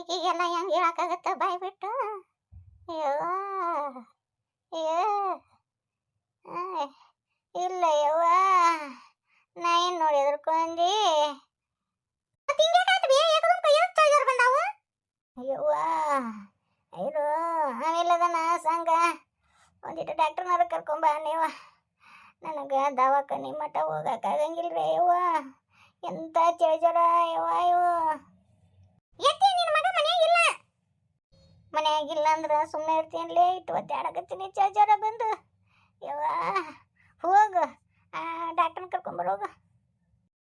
ಈಗೀಗೆಲ್ಲ ಹೆಂಗೆ ಹೇಳಕ್ಕಾಗತ್ತ ಬಾಯ್ ಬಿಟ್ಟು ಅಯ್ಯೋ ಆ, ಇಲ್ಲ ಯವ್ವ ನಾ ಏನು ನೋಡಿ ಹೆದರ್ಕೊಂಡಿ? ಅಯ್ಯವ್ವ ಅಯ್ಯೋ ಆಮೇಲೆ ಸಂಘ. ಒಂದಿಟ್ಟು ಡಾಕ್ಟರ್ನಾರ ಕರ್ಕೊಂಬ ನೀವ. ನನಗೆ ದವಾಖಾನೆ ಮಠ ಹೋಗಕ್ಕಾಗಂಗಿಲ್ರಿ ಅಯ್ಯವ್ವ ಎಂತ ಚಳಿ ಜ್ವರ ಯವ್ವ ಇವು? ಮನ್ಯಾಗಿಲ್ಲ ಅಂದ್ರೆ ಸುಮ್ಮನೆ ಇರ್ತೀನಿಲೇ ಇಟ್ಟು ಒತ್ತಾಡಕತ್ತೀನಿ ಚಾರ್ಜರ ಬಂದು. ಯವ್ವ ಹೋಗು. ಡಾಕ್ಟರ್ನ ಕರ್ಕೊಂಬರೋಗ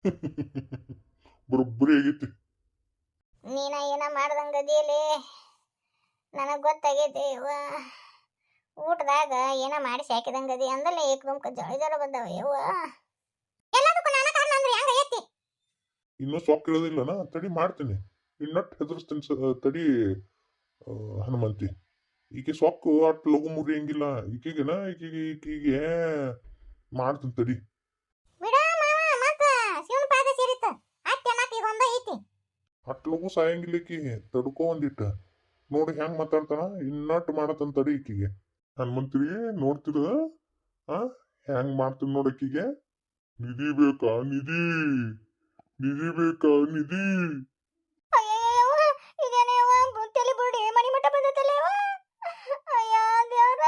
ಬರೋಬ್ಬರಿ ಆಗೈತಿ. ನೀನ ಏನ ಮಾಡ್ದಂಗದಿಯಲಿ ನನಗೆ ಗೊತ್ತಾಗೈತಿ ಯವ್ವ. ಊಟದಾಗ ಏನ ಮಾಡಿ ಹಾಕಿದಂಗದಿ ಅಂದಲ್ಲ ಏಕದಮ್ ಜಳ ಜರ ಬಂದವ ಯವ್ವ. ಎಲ್ಲದಕ್ಕೂ ನಾನು ಕಾರಣ ಅಂದ್ರೆ ಹೆಂಗ ಐತಿ ಇನ್ನೂ ಸೊಕ್ಕ ಇರೋದಿಲ್ಲನ ತಡಿ ಮಾಡ್ತೀನಿ. ಇನ್ನೊಟ್ಟು ಹೆದರ್ಸ್ತೀನಿ ತಡಿ. ಹನುಮಂತಿ. ಈಕೆ ಸೊಕ್ಕು ಅಟ್ ಲಗು ಮುರಿಯಂಗಿಲ್ಲ ಈಕೆಗೆನ? ಈಕೆಗೆ ಈಕೆಗೆ ಮಾಡ್ತೀನಿ ತಡಿ. ಅಟ್ ಲಗು ಸಾಯಂಗಿಲ್ಲ ಈಕಿ. ತಡ್ಕೊ ಒಂದಿಟ್ಟ. ನೋಡಿ ಹೆಂಗ್ ಮಾತಾಡ್ತಾನ. ಇನ್ನಟ್ಟು ಮಾಡತ್ತಂತ ತಡಿ ಈಕಿಗೆ. ಹನುಮಂತ್ರಿ ನೋಡ್ತಿರೋ? ಆ ಹೆಂಗ್ ಮಾಡ್ತೀನಿ ನೋಡಿ ಆಕಿಗೆ ನಿಧಿ ಬೇಕಾ? ನಿಧಿ. ನಿಧಿ ಬೇಕಾ? ನಿಧಿ ಅಯ್ಯಯ್ಯವ್ವ ಇದೇನೇ ಯವ್ವ ತಲೆ ಬುರುಡಿ ಮನಿ ಮಠ ಬಂದತಲ್ಲ ಯವ್ವ ಅಯ್ಯ ದೇವ್ರ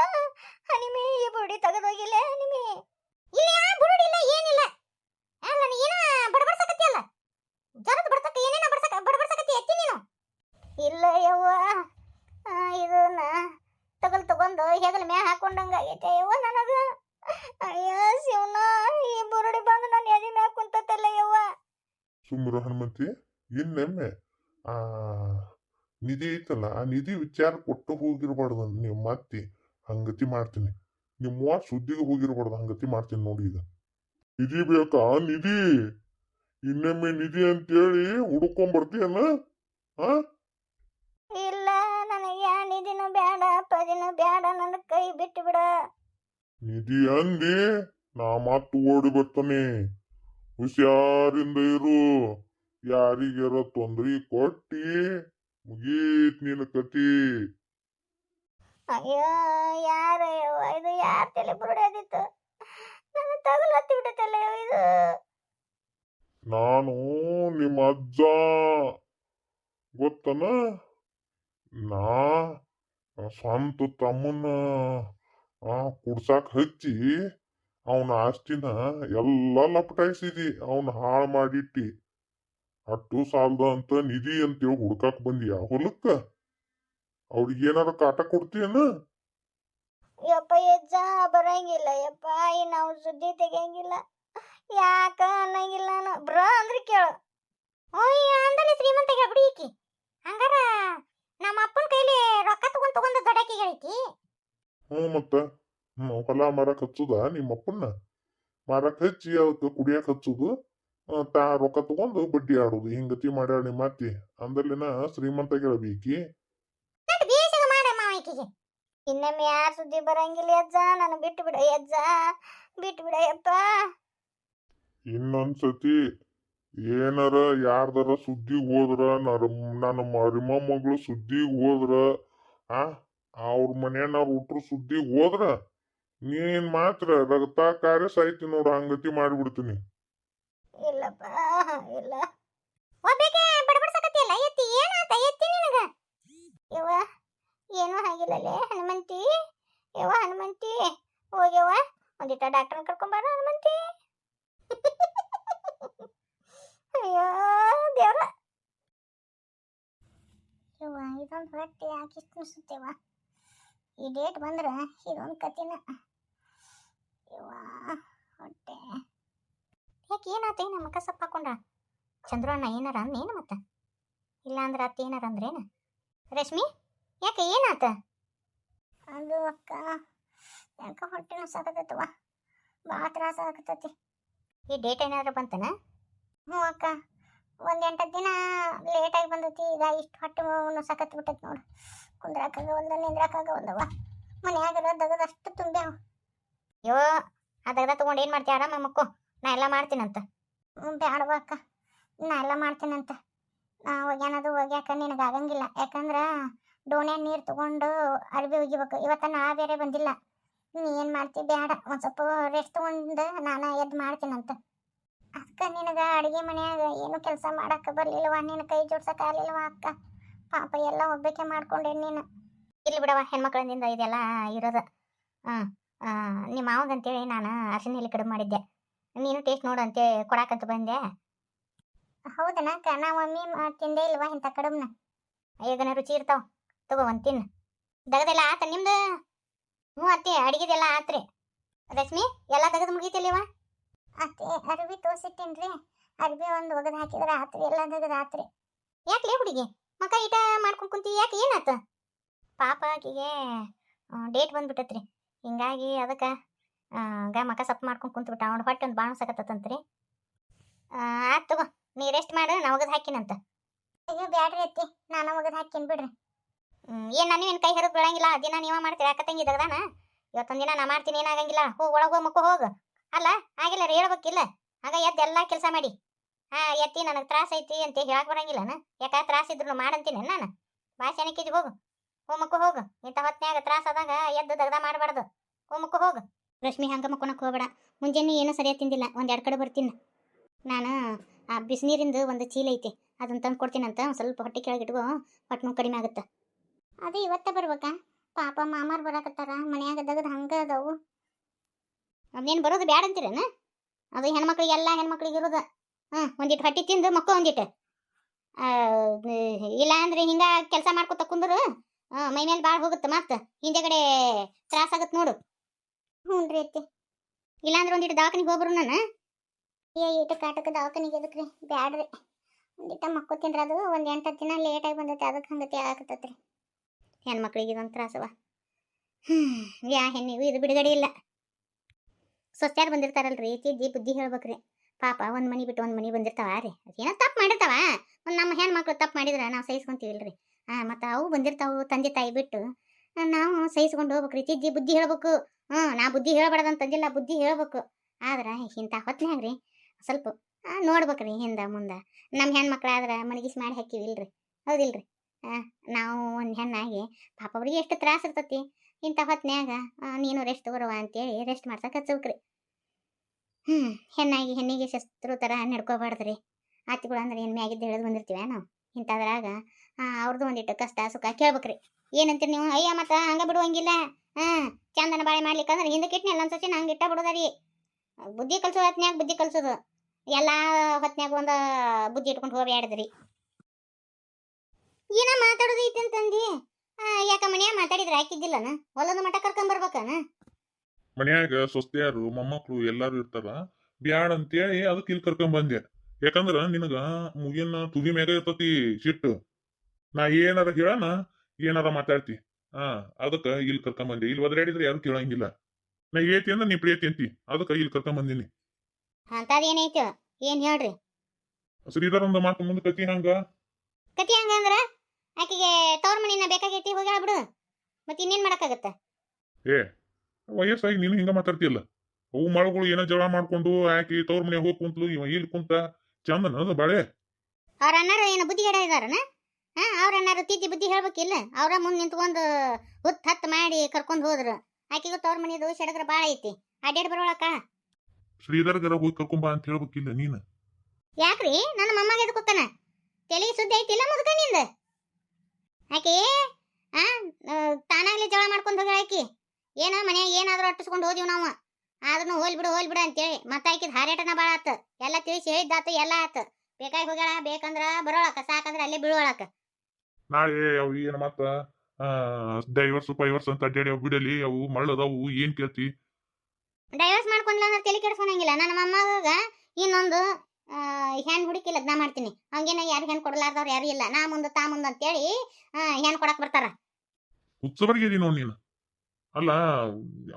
ಹನಿಮೆ ಈ ಬುರುಡಿ ತೆಗೆದೋಗಿಲ್ಲ ಹನಿಮೆ ಇಲ್ಲಿ ಆ ಬುರುಡಿ ಇಲ್ಲ ಏನಿಲ್ಲ ಅಲ್ಲ ನೀ ಏನ ಬಡಬಡ್ಸಕತ್ತಿ ಅಲ್ಲ ಜರದ ಬಡ್ಸಕ ಏನೇನ ಬಡ್ಸಕ ಬಡಬಡ್ಸಕತ್ತಿ ಎತ್ತಿ ನೀನು ಇಲ್ಲ ಯವ್ವ ಆ, ಇದನ್ನ ತಗಲ್ ತಗೊಂಡು ಹೆಗಲ ಮ್ಯಾ ಹಾಕೊಂಡಂಗ ಆಗೈತೆ ಯವ್ವ ನನಗ? ಅಯ್ಯೋ ಶಿವನ, ಈ ಬುರುಡಿ ಬಂದು ನನ್ನ ಎದೆ ಮ್ಯಾಗ ಕುಂತತ್ತಲ್ಲ ಯವ್ವ. ಸುಮ್ರ ಹನುಮಂತಿ, ಇನ್ನೆಮ್ಮೆ, ಆ, ನಿಧಿ ಐತಲ್ಲ, ಆ ನಿಧಿ ವಿಚಾರ ಕೊಟ್ಟು ಹೋಗಿರ್ಬಾರ್ದು ನೀವು ಮತ್ತೆ ಹಂಗತಿ ಮಾಡ್ತೀನಿ. ನಿಮ್ಮ ಸುದ್ದಿಗೆ ಹೋಗಿರ್ಬಾರ್ದು, ಹಂಗತಿ ಮಾಡ್ತೀನಿ ನೋಡಿ ಈಗ. ನಿಧಿ ಬೇಕಾ? ನಿಧಿ, ಇನ್ನೊಮ್ಮೆ ನಿಧಿ ಅಂತೇಳಿ ಹುಡ್ಕೊಂಬರ್ತೀಯನ ಆ? ಬೇಡ ನನ್ನ ಕೈ ಬಿಟ್ಟು ಬಿಡ. ನಿಧಿ ಅಂದಿ ನಾ ಮಾತು ಓಡಿ ಬರ್ತಾನೆ. ಹುಷಾರಿಂದ ಇರು. ಯಾರಿಗಾರ ತೊಂದ್ರೆ ಕೊಟ್ಟಿ ಮುಗೀತ್ ನಿನ್ನ ಕತಿ ಅಯ್ಯೋ ಯಾರ ಇದು ಯಾರ ತಲೆ ಬುರುಡಾದಿತ್ತು ನನ್ನ ತಗಲು ಹತ್ತಿ ಬಿಡುತ್ತಲ್ಲ ಇದು? ನಾನು ನಿಮ್ಮ ಅಜ್ಜ. ಗೊತ್ತನ? ನಾ ಸ್ವಂತ ತಮ್ಮನ್ನ ಕುಡ್ಸಾಕ್ ಹಚ್ಚಿ ಅವನ ಆಸ್ತಿನ ಎಲ್ಲ ಲಪಟಾಯಿಸಿದಿ, ಅವನ ಹಾಳು ಮಾಡಿಟ್ಟಿ. ಅಟ್ಟು ಸಾಲದ ಅಂತ ನಿಧಿ ಅಂತೇಳಿ ಹುಡ್ಕಾಕ್ ಬಂದಿಯ ಹೊಲಕ್ಕ. ಅವ್ರಿಗೆ ಏನಾರ ಕಾಟ ಕೊಡ್ತೀಯನ? ಯಪ್ಪ, ಎಜ್ಜ ಬರಂಗಿಲ್ಲ. ಯಪ್ಪ ಈ ನಾವು ಸುದ್ದಿ ತೆಗಿಯಂಗಿಲ್ಲ. ಯಾಕ ಅನ್ನಂಗಿಲ್ಲ ನಾನು ಬ್ರ ಅಂದ್ರೆ ಕೇಳು. ಓಯ್ ಅಂದಲ್ಲಿ ಶ್ರೀಮಂತ ಹೇಳ್ಬಿಡಿ ಈಕಿ. ಹಂಗಾರ ನಮ್ಮ ಅಪ್ಪನ ಕೈಲಿ ರೊಕ್ಕ ತಗೊಂಡ್ ತಗೊಂಡ್ ದೊಡ್ಡಕಿ ಹೇಳ್ತಿ ಹ್ಞೂ ಮತ್ತ. ಹ್ಞೂ ಹೊಲ ಮಾರಕ್ ಹಚ್ಚುದ ನಿಮ್ಮಪ್ಪನ್ನ ಮಾರಕ್ ಹಚ್ಚಿ ಅದಕ್ಕೆ ಕುಡಿಯಕ್ ಹಚ್ಚುದು. ಆ, ತಾ ರೊಕ್ಕ ತಗೊಂಡು ಬಡ್ಡಿ ಆಡುದು. ಹಿಂಗತಿ ಮಾಡ್ಯಾಳ ನಿಮ್ಮ ಅತ್ತಿ. ಅಂದಲ್ಲಿನ ಶ್ರೀಮಂತ ಗೆಳಬೇಕಿ ನಟ್ ಬೇಸಿಗೆ ಮಾಡ ಮಾವ ಈಕಿಗೆ. ಇನ್ನೊಮ್ಮೆ ಯಾರ ಸುದ್ದಿ ಬರಂಗಿಲ್ಲ ಅಜ್ಜ. ನಾನು ಬಿಟ್ಟು ಬಿಡ ಅಜ್ಜ ಬಿಟ್ಟು ಬಿಡ ಯಪ್ಪ ಇನ್ನೊಂದ್ಸತಿ ಏನಾರ ಯಾರ್ದಾರ ಸುದ್ದಿ ಹೋದ್ರ ನನ್ನ ಮರಿಮ ಮಗಳು ಸುದ್ದಿಗೆ ಹೋದ್ರ, ಆ, ಅವ್ರ ಮನೆಯವ್ರು ಹುಟ್ರು ಸುದ್ದಿ ಹೋದ್ರ, ನೀನ್ ಮಾತ್ರ ರಕ್ತ ಕಾರ್ಯ ಸಾಯ್ತಿ ನೋಡು, ಹಂಗತಿ ಮಾಡಿಬಿಡ್ತೀನಿ. ಇಲ್ಲಪ್ಪ, ಇಲ್ಲ. ಒಬ್ಬೇಕೆ ಬಡಬಡ್ಸಕತ್ತಿಯಲ್ಲ ಎತ್ತಿ, ಏನಾತ, ಎತ್ತಿ ನಿನಗ? ಯವ್ವ, ಏನೂ ಆಗಿಲ್ಲಲೇ ಹನುಮಂತಿ. ಯವ್ವ, ಹನುಮಂತಿ, ಹೋಗ್ಯವ್ವ ಒಂದಿಟ ಡಾಕ್ಟರ್ ಕರ್ಕೊಂಬಾರ ಹನುಮಂತಿ. ಅಯ್ಯೋ ದೇವ್ರ ಯವ್ವ ಇದೊಂದು ಹೊಟ್ಟೆ ಯಾಕಿಷ್ಟು ಅನಿಸುತ್ತೇವ ಈ ಡೇಟ್ ಬಂದ್ರೆ ಇದೊಂದು ಕತಿನ ಯವ್ವ ಹೊಟ್ಟೆ ಯಾಕೆ ಏನಾತ ನಮ್ಮ ಅಕ್ಕ ಸಪ್ಪ ಚಂದ್ರಣ್ಣ ಚಂದ್ರು ಏನಾರ ಅಂದೇನು ಮತ್ತೆ ಇಲ್ಲ ಅಂದ್ರೆ ಅತ್ತೆ ಏನಾರ ಅಂದ್ರೇನು ರಶ್ಮಿ ಯಾಕೆ ಏನಾತ ಅದು ಅಕ್ಕ ಯಾಕ ಹೊಟ್ಟೆನ ಸಾಕತ್ತವ ಭಾಳ ತ್ರಾಸ ಆಗತೈತಿ ಈ ಡೇಟ್ ಏನಾದ್ರು ಬಂತನ ಹ್ಞೂ ಅಕ್ಕ. ಒಂದು ಎಂಟು ದಿನ ಲೇಟಾಗಿ ಬಂದೈತಿ ಈಗ ಇಷ್ಟು ಹೊಟ್ಟೆ ಸಕತ್ ಬಿಟ್ಟೈತಿ ನೋಡು. ಕುಂದ್ರಾಕಾಗವಲ್ದ ನಿಂದ್ರಾಕಾಗವಲ್ದವ ಮನ್ಯಾಗ ದಗದಷ್ಟು ತುಂಬ್ಯಾವ. ಅಯ್ಯೋ ಆ ದಗದ ತೊಗೊಂಡು ಏನು ಮಾಡ್ತೀಯ ಆರಾಮ ಮಕ್ಕೋ? ನಾ ಎಲ್ಲ ಮಾಡ್ತೀನಂತ. ಹ್ಞೂ ಬ್ಯಾಡವ ಅಕ್ಕ. ನಾ ಎಲ್ಲ ಮಾಡ್ತೀನಂತ. ನಾ ಒಗ್ಯಾನದು ಒಗ್ಯಾಕ ನಿನಗೆ ಆಗಂಗಿಲ್ಲ. ಯಾಕಂದ್ರೆ ಡೋಣ್ಯಾಗ ನೀರು ತೊಗೊಂಡು ಅರ್ಬಿ ಒಗಿಬೇಕು. ಇವತ್ತ ನಾ ಬೇರೆ ಬಂದಿಲ್ಲ. ನೀ ಏನು ಮಾಡ್ತಿ ಬೇಡ ಒಂದು ಸ್ವಲ್ಪ ರೆಸ್ಟ್ ತೊಗೊಂಡು ನಾನು ಎದ್ದು ಮಾಡ್ತೀನಂತ. ಅಕ್ಕ ನಿನಗೆ ಅಡುಗೆ ಮನೆಯಾಗ ಏನು ಕೆಲಸ ಮಾಡಕ್ಕೆ ಬರ್ಲಿಲ್ವ? ನಿನ್ನ ಕೈ ಜೋಡ್ಸಕ್ಕೆ ಆಗಲಿಲ್ವ ಅಕ್ಕ? ಪಾಪ ಎಲ್ಲ ಒಬ್ಬಕ್ಕೆ ಮಾಡ್ಕೊಂಡೆ ನೀನು. ಇಲ್ಲಿ ಬಿಡವ ಹೆಣ್ಮಕ್ಳಿಂದ ಇದೆಲ್ಲ ಇರೋದು. ಹಾಂ ನಿಮ್ಮ ಮಾವಂಗಂತೇಳಿ ನಾನು ಅರ್ಶಿನ ಇಲ್ಲಿ ಕಡಿಮೆ ಮಾಡಿದ್ದೆ. ನೀನು ಟೇಸ್ಟ್ ನೋಡು ಅಂತೇಳಿ ಕೊಡಾಕಂತ ಬಂದೆ. ಹೌದನ ಅಕ್ಕ? ನಾ ಮಮ್ಮಿ ತಿಂದೇ ಇಲ್ವಾ ಇಂಥ ಕಡುಬ್ನ? ಈಗನ ರುಚಿ ಇರ್ತಾವ. ತಗೋ ಒಂದು ತಿನ್ನು. ದಗದೆಲ್ಲ ಆತ ನಿಮ್ದು? ಹ್ಞೂ ಅತ್ತೆ, ಅಡಿಗೆದೆಲ್ಲ ಆತ್ರಿ. ರಶ್ಮಿ, ಎಲ್ಲ ತೆಗೆದು ಮುಗೀತಿಲ್ಲವ ಅತ್ತೆ ಅರ್ಬಿ ತೋಸಿಟ್ಟಿನ್ರಿ ಅರ್ಬಿ ಒಂದು ಒಗದು ಹಾಕಿದ್ರೆ ಆತ್ರಿ ಎಲ್ಲ ರಾತ್ರಿ ಯಾಕೆ ಹುಡುಗಿ? ಮಕ್ಕ ಈಟ ಮಾಡ್ಕೊಂಡು ಕುಂತಿ, ಯಾಕೆ ಏನಾತ? ಪಾಪ ಆಕಿಗೆ ಡೇಟ್ ಬಂದ್ಬಿಟ್ಟತ್ರಿ. ಹಿಂಗಾಗಿ ಅದಕ್ಕೆ ಗ ಮಕ ಸಪ್ ಮಾಡ್ಕೊಂಡು ಕುಂತ್ಬಿಟ್ಟ. ಅವ್ನ ಹೊಟ್ಟೆ ಒಂದು ಬಾಣ ಸಕತ್ತಂತ್ರಿ ಆಯ್ತು ತಗೋ, ನೀ ರೆಸ್ಟ್ ಮಾಡು, ನಾ ಒಗದು ಹಾಕಿನಂತ. ಅಯ್ಯೋ, ಬ್ಯಾಡ್ರಿ ಅತ್ತಿ, ನಾನು ಒಗದು ಹಾಕಿನ್ ಬಿಡ್ರಿ. ಏನು ನಾನು ಏನು ಕೈ ಹರಿದು ಬಿಡಂಗಿಲ್ಲ ದಿನ ನೀವ ಮಾಡ್ತೀರಿ, ಅಕ್ಕ ತಂಗಿ ಇವತ್ತೊಂದು ದಿನ ನಾ ಮಾಡ್ತೀನಿ, ಏನಾಗಂಗಿಲ್ಲ. ಹೋಗಿ ಒಳಗೆ ಹೋಗಿ ಮಕ್ಕ ಹೋಗು. ಅಲ್ಲ, ಆಗಿಲ್ಲ ರೀ, ಹೇಳ್ಬೇಕಿಲ್ಲ. ಆಗ ಎದ್ದು ಎಲ್ಲ ಕೆಲಸ ಮಾಡಿ. ಹಾ, ಎತ್ತಿ ನನಗೆ ತ್ರಾಸ ಐತಿ ಅಂತ ಹೇಳಕ್ ಬರಂಗಿಲ್ಲನ? ಯಾಕ ತ್ರಾಸ ಇದ್ರು ಮಾಡಂತೀನಿ ನಾನು ಭಾಷೆ ಅನಕಿಜಿ ಹೋಗು. ಹೋಮಕ್ಕು ಹೋಗು. ಇಂಥ ಹೊತ್ನ್ಯಾಗ ತ್ರಾಸ ಆದಾಗ ಎದ್ದು ದಗ್ದ ಮಾಡಬಾರ್ದು. ಹೋಮಕ್ಕು ಹೋಗು. ರಶ್ಮಿ ಹಂಗ ಮಕ್ಕೊಳಕ್ ಹೋಗಬೇಡ. ಮುಂಜಾನೆ ಏನೂ ಸರಿಯಾಗಿ ತಿಂದಿಲ್ಲ. ಒಂದು ಎರಡು ಕಡೆ ಬರ್ತೀನಿ. ನಾನು ಆ ಬಿಸಿನೀರಿಂದು ಒಂದು ಚೀಲ ಐತಿ. ಅದನ್ನ ತಂದು ಕೊಡ್ತೀನಂತ ಒಂದ್ ಸ್ವಲ್ಪ ಹೊಟ್ಟೆ ಕೆಳಗೆ ಇಟ್ಕೋ. ಹೊಟ್ಟೆ ನೋವು ಕಡಿಮೆ ಆಗುತ್ತೆ. ಅದು ಇವತ್ತೇ ಬರ್ಬೇಕಾ? ಪಾಪ ಮಾಮಾರ್ ಬರಾಕತ್ತಾರ. ಮನ್ಯಾಗ ದಗದ ಹಂಗ ಅದಾವು. ಅದೇನು ಬರೋದು ಬ್ಯಾಡ ಅಂತೀರೇನ? ಅದು ಹೆಣ್ಮಕ್ಳಿಗೆಲ್ಲ ಹೆಣ್ಮಕ್ಳಿಗೆ ಇರೋದು. ಹ್ಞೂ ಒಂದಿಟ್ಟು ಹೊಟ್ಟೆ ತಿಂದು ಮಕ್ಕ ಒಂದಿಟ್ಟು ಇಲ್ಲ ಅಂದ್ರೆ ಹಿಂಗ ಕೆಲಸ ಮಾಡ್ಕೊತ ಕುಂದರು ಮೈ ಮೇಲೆ ಭಾಳ ಹೋಗುತ್ತೆ ಮತ್ತೆ ಹಿಂದೆಗಡೆ ತ್ರಾಸ ಆಗತ್ತೆ ನೋಡು. ಹ್ಞೂ ರೀ ಅತ್ತಿ. ಇಲ್ಲಾಂದ್ರೆ ಒಂದಿಟ್ಟು ದವಾಖಾನಿಗೆ ಹೋಗ್ಬರು ನಾನು. ಏ ಕಾಟಕ ದವಾಖಾನಿಗೆ ಎದಕ್ರಿ ಬ್ಯಾಡ್ರಿ ಒಂದಿಟ್ಟ ಮಕ್ಕೋತೀನ್ರಿ ಅದು ಒಂದು ಎಂಟು ದಿನ ಲೇಟಾಗಿ ಬಂದೈತೆ ಅದಕ್ಕೆ ಹಂಗತಿ ರೀ ಹೆಣ್ಮಕ್ಳಿಗೆ ಇದೊಂದು ತ್ರಾಸವ. ಹ್ಞೂ ಯಾ ಹೆಣ್ಣಿಗೂ ಇದು ಬಿಡುಗಡೆ ಇಲ್ಲ. ಸ್ವಚ್ಛಾರ್ ಬಂದಿರ್ತಾರಲ್ರಿ, ತಿದ್ದಿ ಬುದ್ಧಿ ಹೇಳ್ಬೇಕ್ರಿ. ಪಾಪ ಒಂದು ಮನಿ ಬಿಟ್ಟು ಒಂದು ಮನಿ ಬಂದಿರ್ತಾವ ರೀ. ಏನೋ ತಪ್ಪು ಮಾಡಿರ್ತಾವ. ಒಂದು ನಮ್ಮ ಹೆಣ್ಮಕ್ಳು ತಪ್ಪು ಮಾಡಿದ್ರೆ ನಾವು ಸಹಿಸ್ಕೊಂತೀವಿಲ್ರಿ. ಹಾಂ ಮತ್ತು ಅವು ಬಂದಿರ್ತಾವು ತಂದೆ ತಾಯಿ ಬಿಟ್ಟು. ನಾವು ಸಹಿಸ್ಕೊಂಡು ಹೋಗ್ಬೇಕ್ರಿ, ತಿದ್ದಿ ಬುದ್ಧಿ ಹೇಳ್ಬೇಕು. ಹ್ಞೂ ನಾ ಬುದ್ಧಿ ಹೇಳ್ಬಾರ್ದಂತಂದಿಲ್ಲ ಬುದ್ಧಿ ಹೇಳ್ಬೇಕು. ಆದ್ರೆ ಇಂಥ ಹೊತ್ನ್ಯಾಗ ರೀ ಸ್ವಲ್ಪ ನೋಡ್ಬೇಕ್ರಿ ಹಿಂದೆ ಮುಂದೆ. ನಮ್ಮ ಹೆಣ್ಮಕ್ಳಾದ್ರೆ ಮನಗಿಸಿ ಮಾಡಿ ಹಾಕಿವಿಲ್ರಿ. ಹೌದಿಲ್ರಿ? ಹಾಂ ನಾವು ಒಂದು ಹೆಣ್ಣಾಗಿ ಪಾಪ ಅವ್ರಿಗೆ ಎಷ್ಟು ತ್ರಾಸ ಇರ್ತತಿ. ಇಂಥ ಹೊತ್ನ್ಯಾಗ ನೀನು ರೆಸ್ಟ್ ತಗೋರವ ಅಂತೇಳಿ ರೆಸ್ಟ್ ಮಾಡ್ಸಕ್ಕೆ ಹಚ್ಚಬೇಕ್ರಿ ಹ್ಞೂ ಹೆಣ್ಣಾಗಿ ಹೆಣ್ಣಿಗೆ ಶಸ್ತ್ರು ಥರ ನಡ್ಕೋಬಾರ್ದ್ರಿ. ಆತಿಗಳು ಅಂದ್ರೆ ಏನು ಮ್ಯಾಗಿದ್ದು ಹೇಳಿದ್ ಬಂದಿರ್ತೀವಿ ನಾವು? ಇಂಥದ್ರಾಗ ಅವ್ರದ್ದು ಒಂದಿಟ್ಟು ಕಷ್ಟ, ಸುಖ ಕೇಳ್ಬೇಕ್ರಿ. ಏನಂತೀರಿ ನೀವು? ಅಯ್ಯ ಮತ್ತೆ ಹಂಗೆ ಬಿಡುವಂಗಿಲ್ಲ. ಹಾಂ, ಚಂದನ ಬಾಳೆ ಮಾಡ್ಲಿಕ್ಕಂದ್ರೆ ಹಿಂದೆ ಇಟ್ನೆಲ್ಲ ಎಲ್ಲ ಸತಿ ಹಂಗೆ ಇಟ್ಟ ಬಿಡೋದರಿ. ಬುದ್ಧಿ ಕಲ್ಸೋದು ಹೊತ್ನ್ಯಾಗ ಬುದ್ಧಿ ಕಲ್ಸೋದು. ಎಲ್ಲ ಹೊತ್ನ್ಯಾಗ ಒಂದು ಬುದ್ಧಿ ಇಟ್ಕೊಂಡು ಹೋಗಿ ಆಡಿದ್ರಿ ಏನ ಮಾತಾಡೋದು ಐತಿ ಅಂತಂದು ಯಾಕ ಮನ್ಯಾಗ ಮಾತಾಡಿದ್ರೆ ಹಾಕಿದ್ದಿಲ್ಲನ? ಹೊಲದ ಮಠ ಕರ್ಕೊಂಬರ್ಬೇಕನ ಮನ್ಯಾಗ ಸೊಸ್ತಿಯಾರು ಮೊಮ್ಮಕ್ಳು ಎಲ್ಲಾರು ಇರ್ತಾರ. ಬ್ಯಾಡ ಅಂತೇಳಿ ಅದಕ್ಕೆ ಇಲ್ಲಿ ಕರ್ಕೊಂಡ್ ಬಂದೆ. ಯಾಕಂದ್ರ ನಿನಗ ಮುಗಿನ ತುದಿ ಮೇಗ ಇರ್ತತಿ ಸಿಟ್ಟು ನಾ ಏನಾರ ಹೇಳನ ಏನಾರ ಮಾತಾಡ್ತಿ. ಹಾ ಅದಕ್ಕ ಇಲ್ಲಿ ಕರ್ಕೊಂಡ್ ಬಂದೆ. ಇಲ್ಲಿ ಒದರಾಡಿದ್ರೆ ಯಾರು ಕೇಳಂಗಿಲ್ಲ. ನಾ ಏತಿ ಅಂದ್ರ ನೀ ಪ್ರೀತಿ ಅಂತಿ. ಅದಕ್ಕ ಇಲ್ಲಿ ಕರ್ಕೊಂಡ್ ಬಂದಿನಿ. ಅಂತದೇನೈತ ಏನ್ ಹೇಳ್ರಿ? ಶ್ರೀಧರಂದ ಮಾತು ಮುಂದೆ ಕತಿ ಹಂಗ? ಕತಿ ಹಂಗಂದ್ರ ಆಕಿಗೆ ತವ್ರ ಮನಿನ ಬೇಕಾಗೈತಿ ಹೋಗ್ಯಾಳ ಬಿಡು. ಮತ್ತೆ ಇನ್ನೇನ್ ಮಾಡಕ್ಕಾಗತ್ತ? ವಯಸ್ಸಾಗಿ ನೀನು ಹಿಂಗ ಮಾತಾಡ್ತಿಯಲ್ಲ? ಅವು ಮಳಗಳು ಏನೋ ಜಗಳ ಮಾಡ್ಕೊಂಡು ಆಕಿ ತವ್ರ ಮನೆ ಹೋಗಿ ಕುಂತ್ಲು ಇವ ಇಲ್ಲಿ ಕುಂತ ಚಂದನ ಬಾಳೆ? ಅವ್ರ ಅಣ್ಣಾರು ಏನು ಬುದ್ಧಿಗೇಡ ಇದಾರನ? ಹಾ ಅವ್ರ ಅಣ್ಣಾರು ತಿದ್ದಿ ಬುದ್ಧಿ ಹೇಳ್ಬೇಕಿಲ್ಲ? ಅವ್ರ ಮುಂದೆ ನಿಂತ್ಕೊಂಡು ಹುತ್ ಹತ್ತು ಮಾಡಿ ಕರ್ಕೊಂಡ್ ಹೋದ್ರು. ಆಕಿಗೂ ತವ್ರ ಮನಿದು ಸಡಗರ ಬಾಳ ಐತಿ. ಅಡ್ಡಾಡ್ ಬರೋಳಕ್ಕ? ಶ್ರೀಧರ್ಗರ ಹೋಗಿ ಕರ್ಕೊಂಬ ಅಂತ ಹೇಳ್ಬೇಕಿಲ್ಲ ನೀನು? ಯಾಕ್ರಿ? ನನ್ನ ಮಮ್ಮಗೆ ಎದ್ಕೊತಾನ ತೆಲಿ ತೆಲಿಗೆ ಸುದ್ದಿ ಐತಿಲ್ಲ ಮುದ್ಕ ನಿಂದ? ಆಕಿ ಆ ತಾನಾಗ್ಲಿ ಜಗಳ ಮಾಡ್ಕೊಂಡ್ ಹೋಗ್ಯಾಳ ಆಕಿ. ಏನ ಮನ್ಯಾಗ ಏನಾದ್ರೂ ಅಟ್ಟಿಸ್ಕೊಂಡು ಹೋದಿವ್ ನಾವು. ಆದ್ರೂ ಹೋಲ್ ಬಿಡು ಹೋಲ್ ಬಿಡು ಅಂತೇಳಿ ಮತ್ತೆ ಆಕಿದ್ ಹಾರೇಟನ ಭಾಳ ಆತ. ಎಲ್ಲ ತಿಳಿಸಿ ಹೇಳಿದ್ದಾತ ಎಲ್ಲ ಆತ. ಬೇಕಾಗಿ ಹೋಗ್ಯಾಳ ಬೇಕಂದ್ರ ಬರೋಳಕ ಸಾಕಂದ್ರ ಅಲ್ಲೇ ಬೀಳೋಳಕ. ನಾಳೆ ಅವು ಏನ್ ಮತ್ತ ಡೈವರ್ಸ್ ಪೈವರ್ಸ್ ಅಂತ ಅಡ್ಡಾಡಿ ಅವು ಬಿಡಲಿ ಅವು ಮಳ್ಳದವು ಏನ್ ಕೇಳ್ತಿ? ಡೈವರ್ಸ್ ಮಾಡ್ಕೊಂಡ್ಲ ಅಂದ್ರೆ ತಲೆ ಕೆಡ್ಸ್ಕೊಂಡಂಗಿಲ್ಲ. ನನ್ನ ಮೊಮ್ಮಗ ಇನ್ನೊಂದು ಹೆಣ್ ಹುಡುಕಿ ಲಗ್ನ ಮಾಡ್ತೀನಿ. ಹಂಗೇನ ಯಾರು ಹೆಣ್ಣು ಕೊಡಲಾರ್ದವ್ರು ಯಾರು ಇಲ್ಲ. ನಾ ಮುಂದೆ ತಾ ಮುಂದೆ ಅಂತೇಳಿ ಹೆಣ್ಣು ಕೊಡಕ್ ಬರ್ತಾರ. ಹುಚ್ಚಬರಿಗೆ ಇದೀನಿ ನೋಡಿ ನೀನು? ಅಲ್ಲ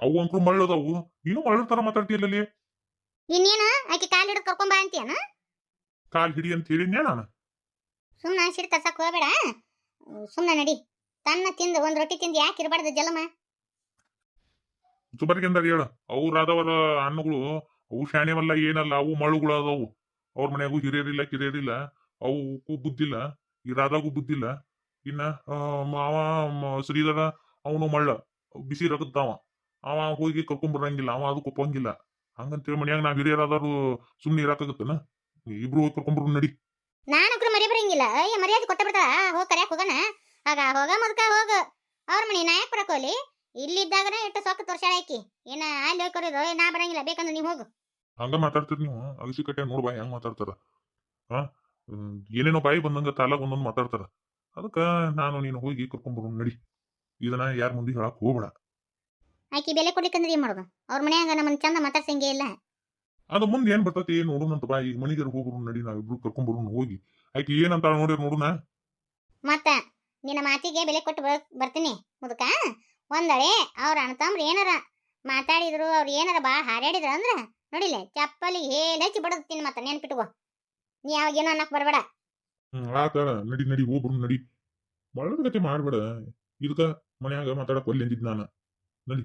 ಅವು ಅಂಕ್ರು ಮರಳದವು. ನೀನು ಮಳ್ಳ ತರ ಮಾತಾಡ್ತೀಯಲ್ಲ ಇನ್ನೇನ? ಆಕೆ ಕಾಲ್ ಹಿಡಿದು ಕರ್ಕೊಂಬ ಅಂತೀಯನ? ಕಾಲ್ ಹಿಡಿ ಅಂತ ಹೇಳಿದ್ನೇ ನಾನು? ಸುಮ್ಮನೆ ಸಿಡಿ ತರ್ಸಕ್ ಹೋಗಬೇಡ. ಸುಮ್ಮನೆ ನಡಿ. ತನ್ನ ತಿಂದು ಒಂದು ರೊಟ್ಟಿ ತಿಂದು ಯಾಕೆ ಇರಬಾರ್ದು ಜಲಮ? ಹುಚ್ಚಬರ್ಗಿ ಅಂದಾಗ ಹೇಳ. ಅವ್ರಾದವರ ಹಣ್ಣುಗಳು ಅವು ಶಾಣೆವಲ್ಲ ಏನಲ್ಲ ಅವು ಮಳುಗಳು ಅದಾವು ಅವ್ರ ಮನೆಯಾಗೂ ಹಿರಿಯರಿಲ್ಲ, ಕಿರಿಯರಿಲ್ಲ ಅವಕ್ಕೂ ಬುದ್ಧಿಲ್ಲ, ಈ ರಾಧಾಗೂ ಬುದ್ಧಿಲ್ಲ. ಇನ್ನ ಅವ ಶ್ರೀಧರ, ಅವನು ಮಳ್ಳ, ಬಿಸಿ ರಗದ್ದಾವ ಅವ. ಹೋಗಿ ಕರ್ಕೊಂಡ್ ಬರಂಗಿಲ್ಲ, ಅವ ಅದಕ್ಕೆ ಒಪ್ಪಂಗಿಲ್ಲ ಹಂಗಂತೇಳಿ ಮನ್ಯಾಗ ನಾವ್ ಹಿರಿಯರಾದವ್ರು ಸುಮ್ನೆ ಇರಾಕಾಗತ್ತನ? ಇಬ್ರು ಹೋಗಿ ಕರ್ಕೊಂಡ್ಬರು ನಡಿ. ನಾನಕ್ರು ಮರಿ ಬರಂಗಿಲ್ಲ. ಅಯ್ಯ, ಮರ್ಯಾದೆ ಕೊಟ್ಟ ಬಿಡ್ತಾಳ. ಹೋಗ್ ಕರ್ಯಾಕ್ ಹೋಗಣ. ಆಗ ಹೋಗ ಮುದ್ಕ, ಹೋಗ. ಅವ್ರ ಮನಿ ನಾಯಕ್ ಬರಕೋಲಿ ಇಲ್ಲಿದ್ದಾಗನ ಇಟ್ಟು ಸೊಕ್ಕ ತೋರ್ಸಾಳ ಆಕಿ. ಏನ ಅಲ್ಲಿ ಹೋಗಿ ಕರೆಯೋದು ನಾ ಬರಂಗಿಲ್ಲ. ಬೇಕಂದ್ರೆ ನೀವು ಹೋಗು. ಹಂಗ ಮಾತಾಡ್ತೀರಿ ನೀವು ಅಗಸಿ ಕಟ್ಟೆ ನೋಡ್ ಬಾಯಿ ಹೆಂಗ್ ಮಾತಾಡ್ತಾರ. ಹಾ? ಏನೇನೋ ಬಾಯಿ ಬಂದಂಗ ತಾಲಾಗ ಒಂದೊಂದು ಮಾತಾಡ್ತಾರ. ಅದಕ್ಕ ನಾನು ನೀನು ಹೋಗಿ ಕರ್ಕೊಂಡ್ಬರೋಣ ನಡಿ. ಇದನ್ನ ಯಾರ ಮುಂದೆ ಹೇಳಕ್ ಹೋಗ್ಬೇಡ. ಆಕಿ ಬೆಲೆ ಕೊಡ್ಲಿಕ್ಕಂದ್ರೆ ಏನ್ ಮಾಡೋದು? ಅವ್ರ ಮನ್ಯಾಗ ನಮ್ಮನ್ನ ಚಂದ ಮಾತಾಡ್ಸಂಗೆ ಇಲ್ಲ. ಅದು ಮುಂದೆ ಏನ್ ಬರ್ತೈತಿ ನೋಡೋಣಂತ ಬಾ ಈಗ ಮನಿಗರ ಹೋಗ್ರು ನಡಿ ನಾವಿಬ್ರು ಕರ್ಕೊಂಡ್ಬರೋಣ ಹೋಗಿ. ಆಯ್ತು ಏನಂತ ನೋಡಿರ್ ನೋಡೋಣ ಮತ್ತ ನಿನ್ನ ಮಾತಿಗೆ ಬೆಲೆ ಕೊಟ್ಟು ಬರ್- ಬರ್ತೀನಿ ಮುದುಕ. ಒಂದಳೆ ಅವ್ರ ತಮ್ಮ ಏನಾರ ಮಾತಾಡಿದ್ರು ಅವ್ರು ಏನಾರ ಬಾ ಹಾರಾಡಿದ್ರ ಅಂದ್ರ ನೋಡಿಲ್ಲ ಚಪ್ಪಲಿ ಹೆಚ್ಚಿ ಹಚ್ಚಿ ಬಡದ್ತೀನಿ ಮತ್ತ ನೆನ್ಪಿಟ್ಕೋ. ನೀ ಯಾವಾಗ ಏನೋ ಅನ್ನಕ್ ಬರಬೇಡ. ಆತ, ನಡಿ ನಡಿ ಹೋಗ್ರು ನಡಿ. ಬಳ್ಳದ ಗತಿ ಮಾಡ್ಬೇಡ. ಇದಕ್ಕ ಮನ್ಯಾಗ ಮಾತಾಡಕ್ ಒಲ್ಲೆ ಅಂದಿದ್ ನಾನು. ನಡಿ.